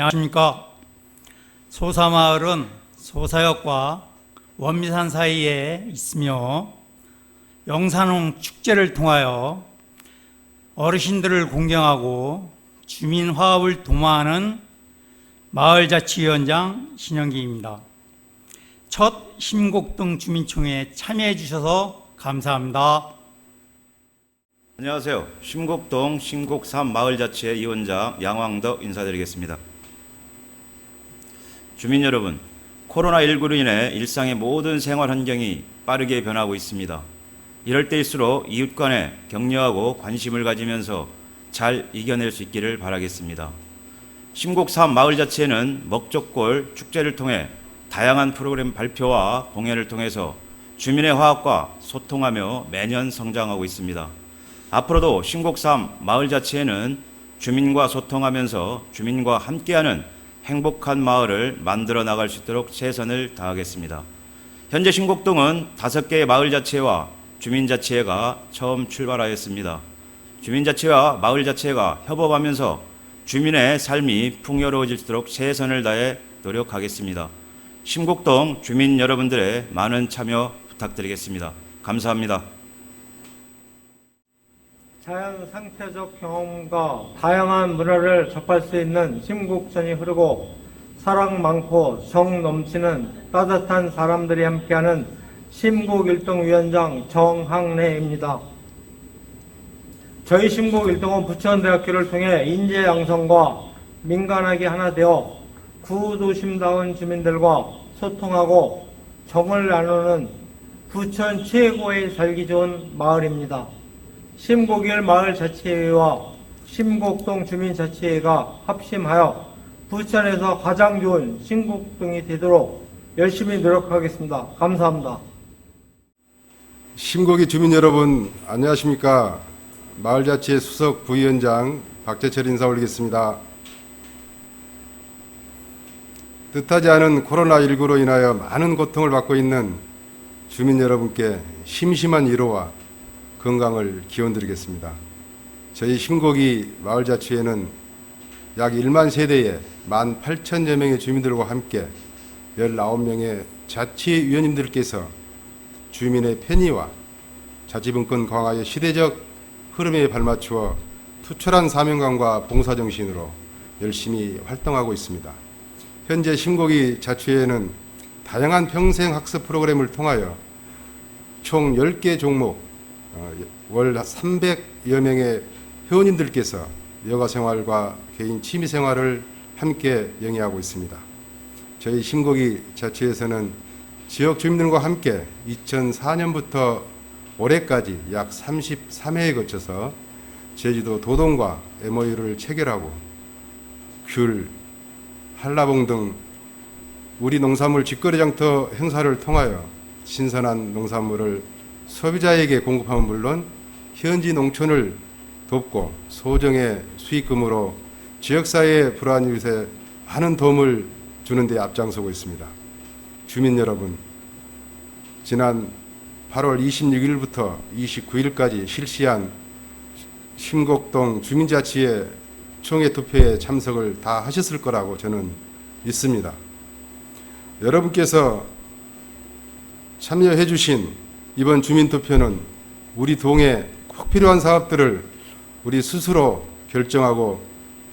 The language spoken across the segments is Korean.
안녕하십니까. 소사마을은 소사역과 원미산 사이에 있으며 영산홍 축제를 통하여 어르신들을 공경하고 주민 화합을 도모하는 마을자치위원장 신영기입니다. 첫 심곡동 주민총회에 참여해 주셔서 감사합니다. 안녕하세요. 심곡동 심곡삼 마을자치회 위원장 양왕덕 인사드리겠습니다. 주민 여러분, 코로나19로 인해 일상의 모든 생활 환경이 빠르게 변하고 있습니다. 이럴 때일수록 이웃 간에 격려하고 관심을 가지면서 잘 이겨낼 수 있기를 바라겠습니다. 심곡삼 마을자치회는 먹적골 축제를 통해 다양한 프로그램 발표와 공연을 통해서 주민의 화합과 소통하며 매년 성장하고 있습니다. 앞으로도 신곡삼 마을자치회는 주민과 소통하면서 주민과 함께하는 행복한 마을을 만들어 나갈 수 있도록 최선을 다하겠습니다. 현재 신곡동은 다섯 개의 마을자치회와 주민자치회가 처음 출발하였습니다. 주민자치회와 마을자치회가 협업하면서 주민의 삶이 풍요로워질수록 최선을 다해 노력하겠습니다. 신곡동 주민 여러분들의 많은 참여 부탁드리겠습니다. 감사합니다. 자연 상태적 경험과 다양한 문화를 접할 수 있는 심곡선이 흐르고 사랑 많고 정 넘치는 따뜻한 사람들이 함께하는 심곡일동위원장 정항래입니다. 저희 심곡일동은 부천대학교를 통해 인재 양성과 민간하게 하나 되어 구도심다운 주민들과 소통하고 정을 나누는 부천 최고의 살기 좋은 마을입니다. 심곡일 마을 자치회와 심곡동 주민 자치회가 합심하여 부천에서 가장 좋은 심곡동이 되도록 열심히 노력하겠습니다. 감사합니다. 심곡이 주민 여러분 안녕하십니까 마을자치회 수석 부위원장 박재철 인사 올리겠습니다. 뜻하지 않은 코로나19로 인하여 많은 고통을 받고 있는 주민 여러분께 심심한 위로와 건강을 기원드리겠습니다. 저희 심곡이 마을자치회는 약 1만 세대에 1만 8천여 명의 주민들과 함께 19명의 자치위원님들께서 주민의 편의와 자치분권 강화의 시대적 흐름에 발맞추어 투철한 사명감과 봉사정신으로 열심히 활동하고 있습니다. 현재 심곡이 자치회는 다양한 평생 학습 프로그램을 통하여 총 10개 종목 어, 월 300여 명의 회원님들께서 여가 생활과 개인 취미 생활을 함께 영위하고 있습니다. 저희 심곡이 자치에서는 지역 주민들과 함께 2004년부터 올해까지 약 33회에 거쳐서 제주도 도동과 MOU를 체결하고 귤, 한라봉 등 우리 농산물 직거래 장터 행사를 통하여 신선한 농산물을 소비자에게 공급하면 물론 현지 농촌을 돕고 소정의 수익금으로 지역사회의 불안 이웃에 많은 도움을 주는 데 앞장서고 있습니다. 주민 여러분, 지난 8월 26일부터 29일까지 실시한 심곡동 주민자치회 총회 투표에 참석을 다 하셨을 거라고 저는 믿습니다. 여러분께서 참여해 주신 이번 주민투표는 우리 동에 꼭 필요한 사업들을 우리 스스로 결정하고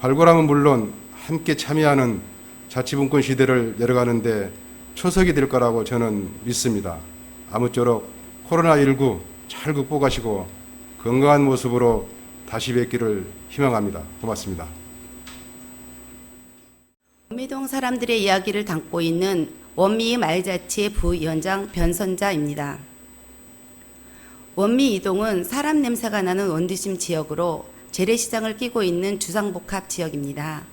발굴하면 물론 함께 참여하는 자치분권 시대를 열어가는데 초석이 될 거라고 저는 믿습니다. 아무쪼록 코로나19 잘 극복하시고 건강한 모습으로 다시 뵙기를 희망합니다. 고맙습니다. 원미동 사람들의 이야기를 담고 있는 원미 말자치 부위원장 변선자입니다. 원미 이동은 사람 냄새가 나는 원두심 지역으로 재래시장을 끼고 있는 주상복합 지역입니다.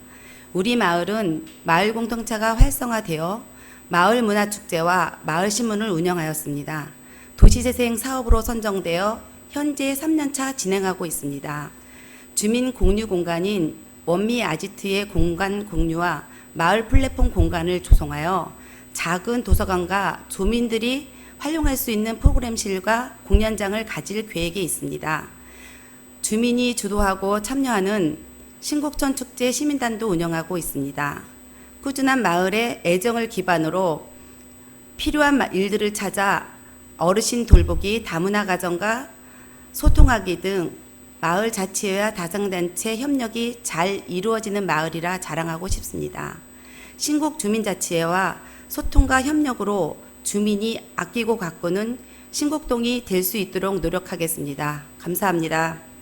우리 마을은 마을 공동체가 활성화되어 마을 문화축제와 마을 신문을 운영하였습니다. 도시재생 사업으로 선정되어 현재 3년차 진행하고 있습니다. 주민 공유 공간인 원미 아지트의 공간 공유와 마을 플랫폼 공간을 조성하여 작은 도서관과 주민들이 활용할 수 있는 프로그램실과 공연장을 가질 계획에 있습니다. 주민이 주도하고 참여하는 신곡천 축제 시민단도 운영하고 있습니다. 꾸준한 마을의 애정을 기반으로 필요한 마- 일들을 찾아 어르신 돌보기, 다문화 가정과 소통하기 등 마을 자치회와 다성단체 협력이 잘 이루어지는 마을이라 자랑하고 싶습니다. 신곡 주민자치회와 소통과 협력으로 주민이 아끼고 가꾸는 신곡동이 될 수 있도록 노력하겠습니다. 감사합니다.